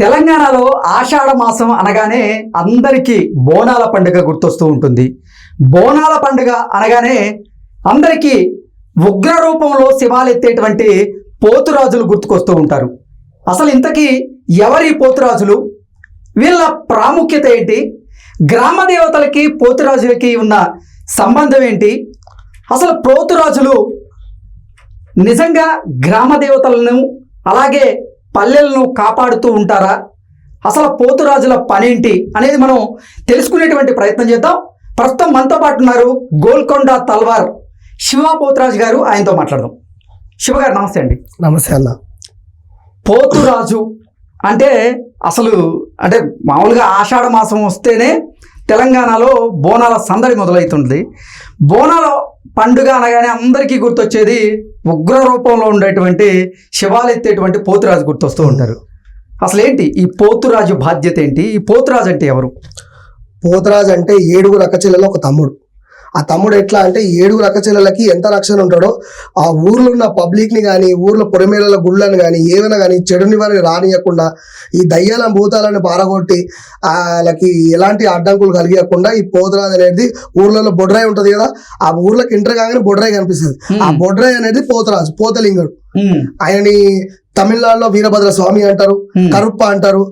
తెలంగాణలో ఆషాఢ మాసం అనగానే అందరికీ బోనాల పండుగ గుర్తొస్తూ ఉంటుంది. బోనాల పండుగ అనగానే అందరికీ ఉగ్ర రూపంలో శివాలెత్తేటువంటి పోతురాజులు గుర్తుకొస్తూ ఉంటారు. అసలు ఇంతకీ ఎవరి పోతురాజులు? వీళ్ళ ప్రాముఖ్యత ఏంటి? గ్రామ దేవతలకి పోతురాజులకి ఉన్న సంబంధం ఏంటి? అసలు పోతురాజులు నిజంగా గ్రామ దేవతలను అలాగే పల్లెలను కాపాడుతూ ఉంటారా? అసలు పోతురాజుల పనేంటి అనేది మనం తెలుసుకునేటువంటి ప్రయత్నం చేద్దాం. ప్రస్తుతం మనతో పాటు ఉన్నారు గోల్కొండ తల్వార్ శివ పోతురాజు గారు ఆయనతో మాట్లాడదాం. శివ గారు నమస్తే అండి. నమస్తే అన్న. పోతురాజు అంటే అసలు అంటే మామూలుగా ఆషాఢ మాసం వస్తేనే తెలంగాణలో బోనాల సందడి మొదలవుతుంది. బోనాల పండుగ అనగానే అందరికీ గుర్తొచ్చేది ఉగ్ర రూపంలో ఉండేటువంటి శివాలెత్తేటువంటి పోతురాజు గుర్తొస్తూ ఉంటారు. అసలు ఏంటి ఈ పోతురాజు బాధ్యత ఏంటి? ఈ పోతురాజు అంటే ఎవరు? పోతురాజు అంటే ఏడుగురు అక్కచెల్లెలు ఒక తమ్ముడు. ఆ తమ్ముడు ఎట్లా అంటే ఏడుగురు అక్కచెల్లెలకి ఎంత రక్షణ ఉంటాడో ఆ ఊర్లో ఉన్న పబ్లిక్ని కానీ ఊర్లో పొరిమేళల గుళ్ళని కానీ ఏమైనా కానీ చెడుని వారిని రానియకుండా ఈ దయ్యాల భూతాలను పారగొట్టి వాళ్ళకి ఎలాంటి అడ్డంకులు కలిగకుండా ఈ పోతరాజు అనేది ఊర్లలో బొడ్రాయి ఉంటది కదా ఆ ఊర్లోకి ఎంటర్ కాగానే బొడ్రాయి కనిపిస్తుంది. ఆ బొడ్రాయి అనేది పోతరాజు పోతలింగడు. ఆయనని తమిళనాడులో వీరభద్ర స్వామి అంటారు కరుప్ప అంటారు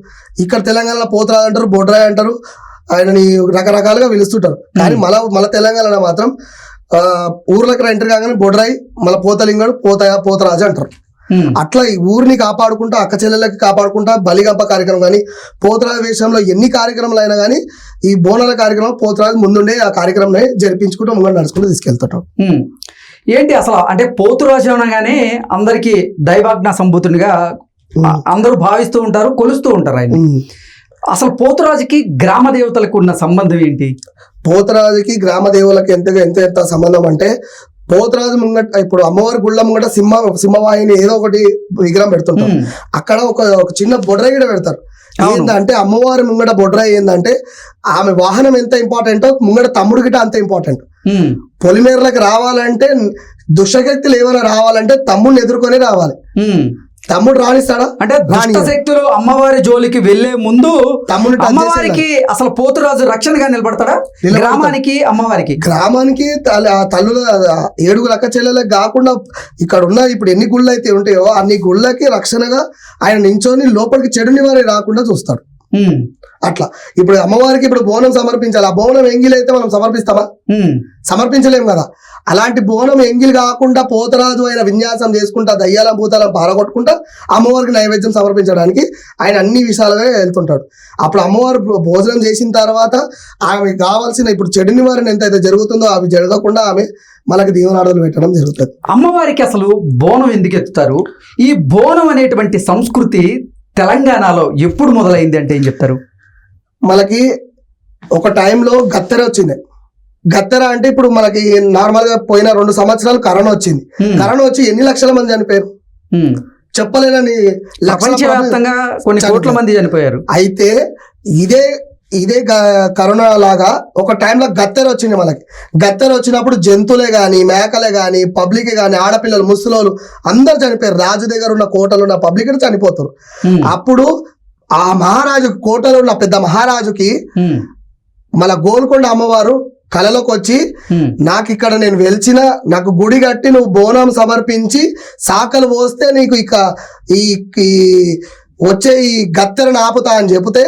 ఇక్కడ తెలంగాణలో పోతరాజు అంటారు బొడ్రాయి అంటారు ఆయనని రకరకాలుగా పిలుస్తుంటారు. కానీ మన మన తెలంగాణలో మాత్రం ఆ, ఊర్లోకి ఎంటర్ కాగానే బొడ్రాయి మళ్ళీ పోతలింగడు పోత పోతరాజు అంటారు. అట్లా ఈ ఊరిని కాపాడుకుంటా అక్క చెల్లెలకి కాపాడుకుంటా బలిగంప కార్యక్రమం కానీ పోతరాజు విషయంలో ఎన్ని కార్యక్రమాలు అయినా కానీ ఈ బోనాల కార్యక్రమం పోతరాజు ముందుండే ఆ కార్యక్రమం జరిపించుకుంటూ ముంగడు నడుచుకుంటూ తీసుకెళ్తుంటాం. ఏంటి అసలు అంటే పోతురాజు అనగానే అందరికీ దైవాజ్ఞ సంభూతునిగా అందరూ భావిస్తూ ఉంటారు కొలుస్తూ ఉంటారు ఆయన. అసలు పోతురాజుకి గ్రామ దేవతలకు ఉన్న సంబంధం ఏంటి? పోతరాజుకి గ్రామ దేవులకి ఎంత ఎంత ఎంత సంబంధం అంటే పోతరాజు ముంగట ఇప్పుడు అమ్మవారి గుళ్ళ ముంగట సింహ సింహవాహిని ఏదో ఒకటి విగ్రహం పెడుతుంటారు అక్కడ ఒక ఒక చిన్న బొడ్రాయి కూడా పెడతారు. ఏంటంటే అమ్మవారి ముంగట బొడ్రాయి ఏంటంటే ఆమె వాహనం ఎంత ఇంపార్టెంటో ముంగట తమ్ముడు గిట అంత ఇంపార్టెంట్. పొలిమేరలకు రావాలంటే దుష్టశక్తులు ఏమైనా రావాలంటే తమ్ముడిని ఎదుర్కొని రావాలి. తమ్ముడు రాణిస్తాడా? అంటే దుష్ట. శక్తులు అమ్మవారి జోలికి వెళ్ళే ముందు తమ్ముడు అమ్మవారికి అసలు పోతురాజు రక్షణగా నిలబడతాడా. గ్రామానికి అమ్మవారికి? గ్రామానికి తల్లుల ఏడుగురు అక్క చెల్లెలకు కాకుండా ఇక్కడ ఉన్న ఇప్పుడు ఎన్ని గుళ్ళు అయితే ఉంటాయో అన్ని గుళ్ళకి రక్షణగా ఆయన నించొని లోపలికి చెడు నివారి రాకుండా చూస్తాడు. అట్లా. ఇప్పుడు అమ్మవారికి ఇప్పుడు బోనం సమర్పించాలి. ఆ బోనం ఎంగిల్ అయితే మనం సమర్పిస్తామా? ఉమ్, సమర్పించలేం కదా. అలాంటి బోనం ఎంగిల్ కాకుండా పోతరాజు ఆయన విన్యాసం చేసుకుంటా దయ్యాల భూతాలను పారగొట్టుకుంటా అమ్మవారికి నైవేద్యం సమర్పించడానికి ఆయన అన్ని విషయాలుగా వెళ్తుంటాడు. అప్పుడు అమ్మవారు భోజనం చేసిన తర్వాత ఆమె కావాల్సిన ఇప్పుడు చెడు నివారణ ఎంత అయితే జరుగుతుందో అవి జరగకుండా ఆమె మనకి దీవనాడులు పెట్టడం జరుగుతుంది. అమ్మవారికి అసలు బోనం ఎందుకు ఎత్తుతారు? ఈ బోనం అనేటువంటి సంస్కృతి తెలంగాణలో ఎప్పుడు మొదలైంది అంటే ఏం చెప్తారు? మనకి ఒక టైంలో గత్తెర వచ్చింది. గత్తెర అంటే ఇప్పుడు మనకి నార్మల్గా పోయిన రెండు సంవత్సరాలు కరోనా వచ్చింది. కరోనా వచ్చి ఎన్ని లక్షల మంది చనిపోయారు. చెప్పలేనని లక్షల కొన్ని కోట్ల. మంది చనిపోయారు. అయితే ఇదే ఇదే కరోనా లాగా ఒక టైంలో గత్తెర వచ్చింది మనకి. గత్తెర వచ్చినప్పుడు జంతువులే కానీ మేకలే కానీ పబ్లిక్ కానీ ఆడపిల్లలు ముసలోళ్ళు అందరు చనిపోయారు. రాజు దగ్గర ఉన్న కోటలు ఉన్న పబ్లిక్ చనిపోతారు. అప్పుడు ఆ మహారాజు కోటలో ఉన్న పెద్ద మహారాజుకి మన గోల్కొండ అమ్మవారు కలలోకి వచ్చి నాకు ఇక్కడ నేను వెలిచిన నాకు గుడి కట్టి నువ్వు బోనం సమర్పించి సాకలు పోస్తే నీకు ఇక ఈ వచ్చే ఈ గత్తెరను ఆపుతా అని చెబితే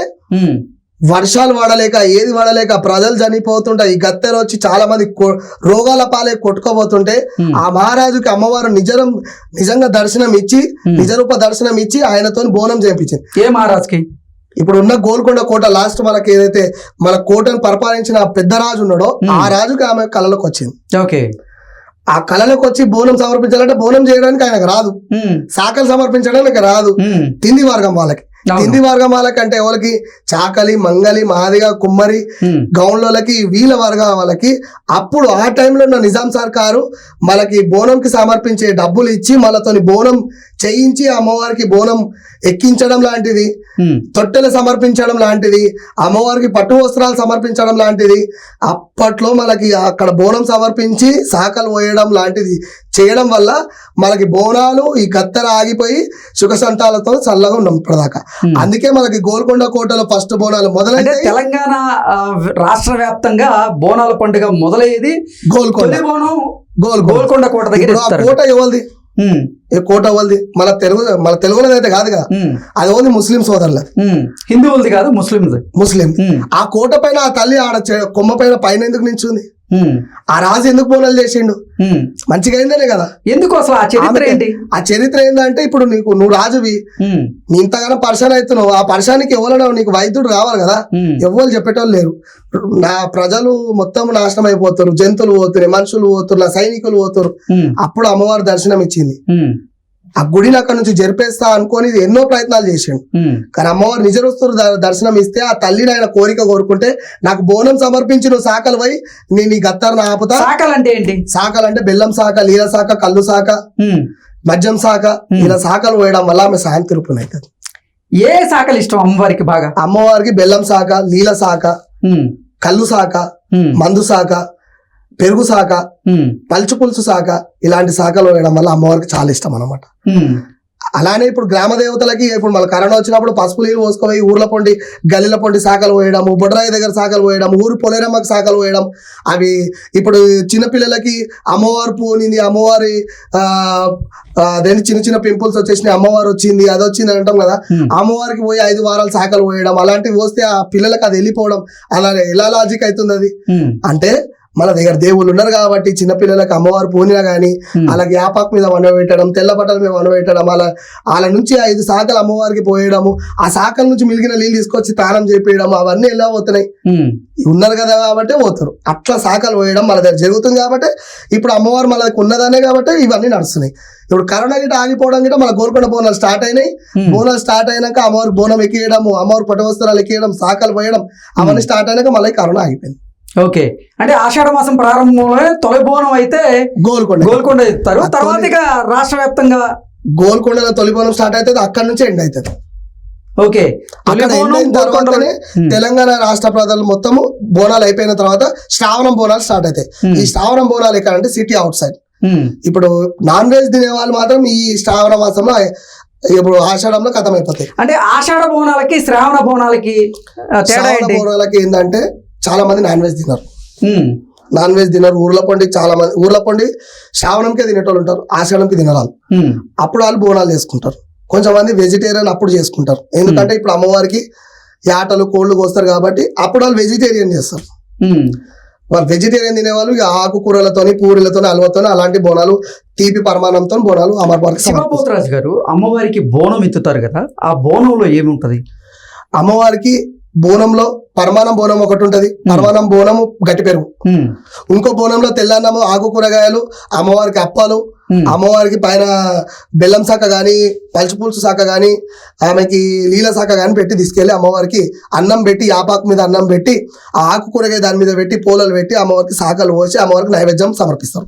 వర్షాలు పడలేక ఏది పడలేక ప్రజలు చనిపోతుంటే ఈ గత్తెర వచ్చి చాలా మంది రోగాల పాలే కొట్టుకోబోతుంటే ఆ మహారాజుకి అమ్మవారు నిజరం నిజంగా దర్శనం ఇచ్చి. నిజరూప దర్శనం ఇచ్చి ఆయనతో బోనం చేయించింది ఏ మహారాజ్కి? ఇప్పుడు ఉన్న గోల్కొండ కోట లాస్ట్ మనకి ఏదైతే మన కోటను పరిపాలించిన ఆ పెద్ద రాజు ఉన్నాడో. ఆ రాజుకి ఆమె కళలోకి వచ్చింది. ఓకే. ఆ కళలోకి వచ్చి బోనం సమర్పించాలంటే బోనం చేయడానికి ఆయనకు రాదు. సాకలు సమర్పించడానికి రాదు. తింది వర్గం వాళ్ళకి. అవును. తింది వర్గం వాళ్ళకంటే ఎవరికి చాకలి మంగలి మాదిగ కుమ్మరి ఉమ్, గౌన్లకి వీళ్ళ వర్గం వాళ్ళకి అప్పుడు ఆ టైంలో ఉన్న నిజాం సర్కారు మనకి బోనంకి సమర్పించే డబ్బులు ఇచ్చి మనతోని బోనం చేయించి అమ్మవారికి బోనం ఎక్కించడం లాంటిది తొట్టెలు సమర్పించడం లాంటిది అమ్మవారికి పట్టు వస్త్రాలు సమర్పించడం లాంటిది అప్పట్లో మనకి అక్కడ బోనం సమర్పించి శాఖలు పోయడం లాంటిది చేయడం వల్ల మనకి బోనాలు ఈ కత్తెర ఆగిపోయి సుఖ సంతాలతో చల్లగా ఉన్నాం ఇప్పటిదాకా. అందుకే మనకి గోల్కొండ కోటలో ఫస్ట్ బోనాలు మొదలైతే తెలంగాణ రాష్ట్ర వ్యాప్తంగా బోనాల పండుగ మొదలయ్యేది గోల్కొండ. బోనం గోల్కొండ. గోల్కొండ కోట దగ్గర కోట ఎవరిది? కోట ఎవరిది మన తెలుగు మన తెలుగులోది అయితే కాదు కదా అది ఓన్లీ ముస్లిం సోదరులు. హిందువులది కాదు ముస్లింది. ముస్లిం. ఆ కోట పైన ఆ తల్లి ఆడ కొమ్మ పైన పైన ఎందుకు నించుంది? ఆ రాజు ఎందుకు బోనాలు చేసిండు. మంచిగా అయిందనే కదా? ఎందుకు అసలు ఆ చరిత్ర ఏంటి? ఆ చరిత్ర ఏంటంటే ఇప్పుడు నీకు నువ్వు రాజువి నీ ఇంతగానో పర్షన్ అవుతున్నావు. ఆ పర్షానికి ఎవరైనా నీకు వైద్యుడు కావాలి కదా? ఉమ్, ఎవ్వరు చెప్పేటోళ్ళు లేరు. నా ప్రజలు మొత్తం నాశనం అయిపోతారు జంతువులు పోతున్నాయి మనుషులు పోతున్నారు నా సైనికులు పోతారు ఉమ్, అప్పుడు అమ్మవారు దర్శనం ఇచ్చింది ఆ గుడిని అక్కడ నుంచి జరిపేస్తా అనుకొని ఎన్నో ప్రయత్నాలు చేసిండు. కానీ అమ్మవారు నిజరొస్తురు ద- దర్శనం ఇస్తే ఆ తల్లిని ఆయన కోరిక కోరుకుంటే నాకు బోనం సమర్పించి నువ్వు సాకలు పోయి నేను ఈ గత్తర్ని ఆపుతా. శాఖలు అంటే ఏంటి? సాకలు అంటే బెల్లం సాక నీల సాక కళ్ళు సాక ఉమ్. మద్యం సాక Hmm. ఇలా సాకలు పోయడం వల్ల ఆమె శాంతి రూపం అవుతుంది. ఏ శాఖలు ఇష్టం అమ్మవారికి బాగా? అమ్మవారికి బెల్లం సాక నీల సాక ఉమ్, కళ్ళు సాక ఉమ్, మందు సాక పెరుగు సాక ఉమ్, పలుచు పులుసు సాక ఇలాంటి సాకలు వేయడం వల్ల అమ్మవారికి చాలా ఇష్టం అనమాట అలానే ఇప్పుడు గ్రామ దేవతలకి ఇప్పుడు మన కరోనా వచ్చినప్పుడు పసుపు నీళ్ళు పోసుకుపోయి ఊర్ల పొండి గల్లీల పొండి సాకలు పోయడం బొడ్రాయి దగ్గర సాకలు పోయడం ఊరు పొలేరమ్మకి సాకలు పోయడం అవి ఇప్పుడు చిన్నపిల్లలకి అమ్మవారు పోనింది అమ్మవారి అదేంటి చిన్న చిన్న పింపుల్స్ వచ్చేసినాయి అమ్మవారు వచ్చింది అది వచ్చింది అని అంటాం కదా. అమ్మవారికి పోయి ఐదు వారాలు సాకలు పోయడం అలాంటివి వస్తే ఆ పిల్లలకి అది వెళ్ళిపోవడం అలా ఎలా లాజిక్ అవుతుంది అది? అంటే మన దగ్గర దేవుళ్ళు ఉన్నారు కాబట్టి చిన్నపిల్లలకి అమ్మవారు పోనినా కానీ. అలా యాపాక్ మీద వండబెట్టడం తెల్ల బట్టల మీద వండబెట్టడం అలా వాళ్ళ నుంచి ఐదు శాఖలు అమ్మవారికి పోయడము ఆ శాఖల నుంచి మిలిగిన నీళ్ళు తీసుకొచ్చి స్నానం చేపించడం అవన్నీ ఎలా పోతున్నాయి? ఉన్నారు కదా కాబట్టి పోతారు. అట్లా శాఖలు పోయడం మన దగ్గర జరుగుతుంది కాబట్టి ఇప్పుడు అమ్మవారు మన దగ్గర ఉన్నదనే కాబట్టి ఇవన్నీ నడుస్తున్నాయి. ఇప్పుడు కరోనా గిట్ట ఆగిపోవడం గిట్ట మన గోల్కొండ బోనాలు స్టార్ట్ అయినాయి. బోనాలు స్టార్ట్ అయినాక అమ్మవారు బోనం ఎక్కియడము అమ్మవారు పట్టు వస్త్రాలు ఎక్కియడం శాఖలు పోయడం అవన్నీ స్టార్ట్ అయినాక మళ్ళీ కరోనా ఆగిపోయింది. ఓకే. అంటే ఆషాఢ మాసం ప్రారంభంలో తొలి బోనం అయితే గోల్కొండ. గోల్కొండ ఇస్తారు ఆ తర్వాత ఇక రాష్ట్ర వ్యాప్తంగా గోల్కొండలో తొలి బోనం స్టార్ట్ అవుతుంది అక్కడ నుంచి ఎండ్ అవుతుంది. ఓకే. తర్వాతనే తెలంగాణ రాష్ట్ర ప్రజలు మొత్తము బోనాలు అయిపోయిన తర్వాత శ్రావణం బోనాలు స్టార్ట్ అవుతాయి. ఈ శ్రావణం బోనాలు ఎక్కడంటే సిటీ అవుట్ సైడ్ ఇప్పుడు నాన్ వెజ్ తినే వాళ్ళు మాత్రం ఈ శ్రావణ మాసంలో ఇప్పుడు ఆషాఢంలో కథం అయిపోతాయి అంటే ఆషాఢ బోనాలకి శ్రావణ బోనాలకి శ్రావణ బోనాలకి ఏంటంటే చాలా మంది నాన్ వెజ్ తినరు ఉమ్, నాన్ వెజ్ తినరు ఊర్ల పండి చాలా మంది ఊర్ల పండి శ్రావణంకే తినేటోళ్ళు ఉంటారు ఆషాఢంకి తినరాలు అప్పుడు వాళ్ళు బోనాలు చేసుకుంటారు. కొంచెం మంది వెజిటేరియన్ అప్పుడు చేసుకుంటారు. ఎందుకంటే ఇప్పుడు అమ్మవారికి యాటలు కోళ్ళు కోస్తారు కాబట్టి అప్పుడు వాళ్ళు వెజిటేరియన్ చేస్తారు. వాళ్ళు వెజిటేరియన్ తినేవాళ్ళు ఇక ఆకుకూరలతోని పూరీలతోని అలవతోని అలాంటి బోనాలు తీపి పరమాణంతో బోనాలు అమ్మవారికి. శివపోతరాజు గారు అమ్మవారికి బోనం ఎత్తుతారు కదా ఆ బోనంలో ఏముంటది? అమ్మవారికి బోనంలో పరమాణం బోనం ఒకటి ఉంటది. పరమాణం బోనము గట్టి పెరుగు. ఇంకో బోనంలో తెల్లన్నము ఆకు కూరగాయలు అమ్మవారికి అప్పాలు అమ్మవారికి పైన బెల్లం శాఖ కానీ పలుచు పులుసు శాఖ కానీ ఆమెకి నీళ్ళ శాఖ కానీ పెట్టి తీసుకెళ్ళి అమ్మవారికి అన్నం పెట్టి యాపాకు మీద అన్నం పెట్టి ఆ ఆకు కూరగాయ దాని మీద పెట్టి పూలలు పెట్టి అమ్మవారికి శాఖలు పోసి అమ్మవారికి నైవేద్యం సమర్పిస్తారు.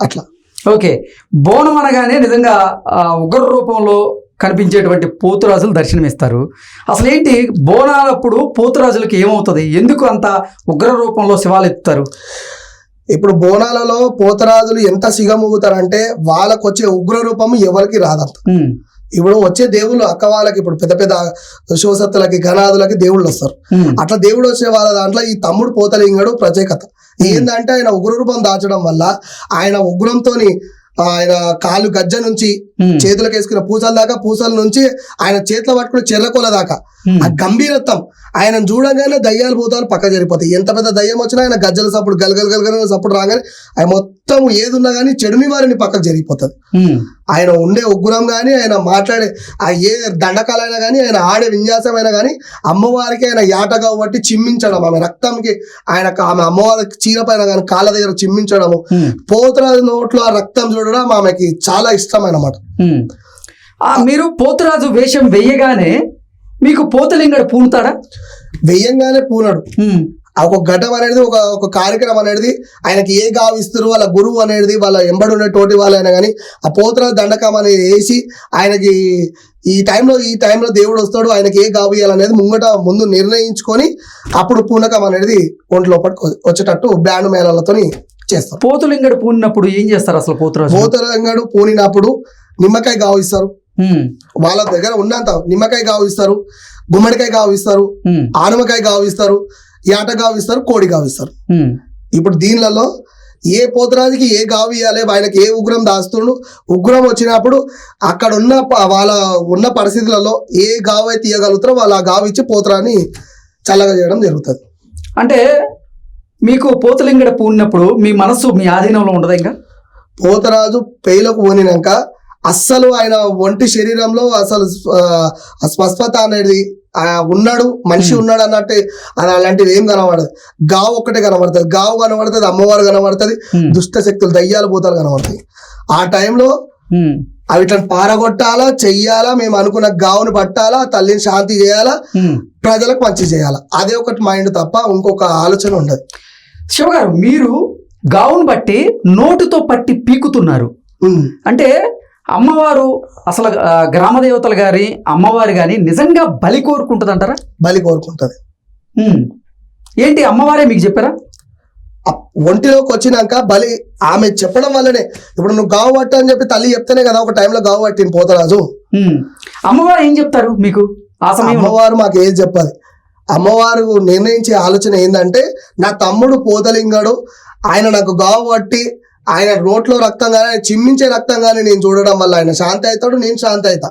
అట్లా. ఓకే. బోనం అనగానే నిజంగా ఉగ్ర రూపంలో కనిపించేటువంటి పోతురాజులు దర్శనమిస్తారు. అసలు ఏంటి బోనాలప్పుడు పోతురాజులకి ఏమవుతుంది? ఎందుకు అంత ఉగ్ర రూపంలో శివాలు ఎత్తుతారు? ఇప్పుడు బోనాలలో పోతరాజులు ఎంత సిగమూగుతారంటే వాళ్ళకు వచ్చే ఉగ్ర రూపం ఎవరికి రాదంత. ఇప్పుడు వచ్చే దేవుళ్ళు అక్క వాళ్ళకి ఇప్పుడు పెద్ద పెద్ద శివసత్తులకి గణాదులకి దేవుళ్ళు వస్తారు. అట్లా దేవుడు వచ్చే వాళ్ళ దాంట్లో ఈ తమ్ముడు పోతలింగడు ప్రత్యేకత. ఏంటంటే ఆయన ఉగ్ర రూపం దాచడం వల్ల ఆయన ఉగ్రంతోని ఆయన కాలు గజ్జ నుంచి చేతులకు వేసుకున్న పూసల దాకా పూసల నుంచి ఆయన చేతిలో పట్టుకున్న చెర్రకొల దాకా. ఆ గంభీరత్వం. ఆయన చూడగానే దయ్యాలు భూతాలు పక్క జరిపోతాయి ఎంత పెద్ద దయ్యం వచ్చినా ఆయన గజ్జల సప్పుడు గలగల గలగల సప్పుడు రాగానే ఆయన మొత్తం ఏదున్నా కానీ చెడుని వారిని పక్కకు జరిగిపోతుంది. ఆయన ఉండే ఉగ్రం కానీ ఆయన మాట్లాడే ఆ ఏ దండకాలైనా కానీ ఆయన ఆడే విన్యాసమైనా కానీ అమ్మవారికి ఆయన యాటగా బట్టి చిమ్మించడం ఆమె రక్తంకి ఆయన ఆమె అమ్మవారికి చీర పైన కానీ కాళ్ళ దగ్గర చిమ్మించడము పోతురాజు నోట్లో ఆ రక్తం చూడడం ఆమెకి చాలా ఇష్టమైనమాట ఉమ్. ఆ, మీరు పోతురాజు వేషం వెయ్యగానే మీకు పోతలింగడు పూనుతాడా? వెయ్యంగానే పూనడు. ఒక ఘటం అనేది ఒక ఒక కార్యక్రమం అనేది ఆయనకి ఏ గావిస్తారు వాళ్ళ గురువు అనేది వాళ్ళ ఎంబడి ఉన్న తోటి వాళ్ళైనా కానీ ఆ పోతన దండకం అనేది వేసి ఆయనకి ఈ టైంలో ఈ టైంలో దేవుడు వస్తాడు ఆయనకి ఏ గావు ఇవ్వాలనేది ముంగట ముందు నిర్ణయించుకొని అప్పుడు పూనకం అనేది ఒంట్లోపటికి వచ్చేటట్టు బ్యాండ్ మేళాలతో చేస్తారు. పోతులింగడు పూనినప్పుడు ఏం చేస్తారు అసలు పోతురాజు? పోతరంగడు పూనినప్పుడు నిమ్మకాయ గావు ఇస్తారు. ఉమ్, వాళ్ళ దగ్గర ఉన్నంత నిమ్మకాయ గావు ఇస్తారు గుమ్మడికాయ గావు ఇస్తారు ఉమ్, ఆనమకాయ గావు ఇస్తారు యాట గావు ఇస్తారు కోడి గావు ఇస్తారు ఉమ్, ఇప్పుడు దీనిలలో ఏ పోతరాజుకి ఏ గావు ఇవ్వాలి ఆయనకి ఏ ఉగ్రం దాస్తుండు ఉగ్రం వచ్చినప్పుడు అక్కడ ఉన్న వాళ్ళ ఉన్న పరిస్థితులలో ఏ గావు అయితే ఇవ్వగలుగుతారో వాళ్ళు ఆ గావు ఇచ్చి పోతరాన్ని చల్లగా చేయడం జరుగుతుంది. అంటే మీకు పోతులింగడ పూనినప్పుడు మీ మనసు మీ ఆధీనంలో ఉండదు ఇంకా? పోతరాజు పేలకు పోనినాక అస్సలు ఆయన ఒంటి శరీరంలో అసలు స్వస్థత అనేది ఉన్నాడు మనిషి Hmm. ఉన్నాడు అన్నట్టు అది అలాంటిది ఏం కనబడదు. గావు ఒక్కటే కనబడుతుంది. గావు కనబడుతుంది అమ్మవారు కనబడుతుంది ఉమ్, దుష్ట శక్తులు దయ్యాలు భూతాలు కనబడతాయి. ఆ టైంలో ఉమ్, అవి ఇట్లా పారగొట్టాలా చెయ్యాలా మేము అనుకున్న గావుని పట్టాలా తల్లిని శాంతి చేయాలా. ప్రజలకు మంచి చేయాలా? అదే ఒకటి మైండ్ తప్ప ఇంకొక ఆలోచన ఉండదు. శివగారు మీరు గావును బట్టి నోటుతో పట్టి పీకుతున్నారు. అంటే అమ్మవారు అసలు గ్రామ దేవతలు గారి అమ్మవారు గాని నిజంగా బలి కోరుకుంటుందంటారా? బలి కోరుకుంటది. ఏంటి అమ్మవారే మీకు చెప్పారా? ఒంటిలోకి వచ్చినాక బలి ఆమె చెప్పడం వల్లనే ఇప్పుడు నువ్వు గావు పట్టు అని చెప్పి తల్లి చెప్తేనే కదా ఒక టైంలో గావు పట్టింది పోతరాజు. అమ్మవారు ఏం చెప్తారు మీకు? ఆ అమ్మవారు మాకు ఏది చెప్పాలి? అమ్మవారు నిర్ణయించే ఆలోచన ఏంటంటే నా తమ్ముడు పోతలింగాడు ఆయన నాకు గావు పట్టి ఆయన నోట్లో రక్తం కానీ చిమ్మించే రక్తం కానీ నేను చూడడం వల్ల ఆయన శాంతి అవుతాడు నేను శాంతి అవుతా.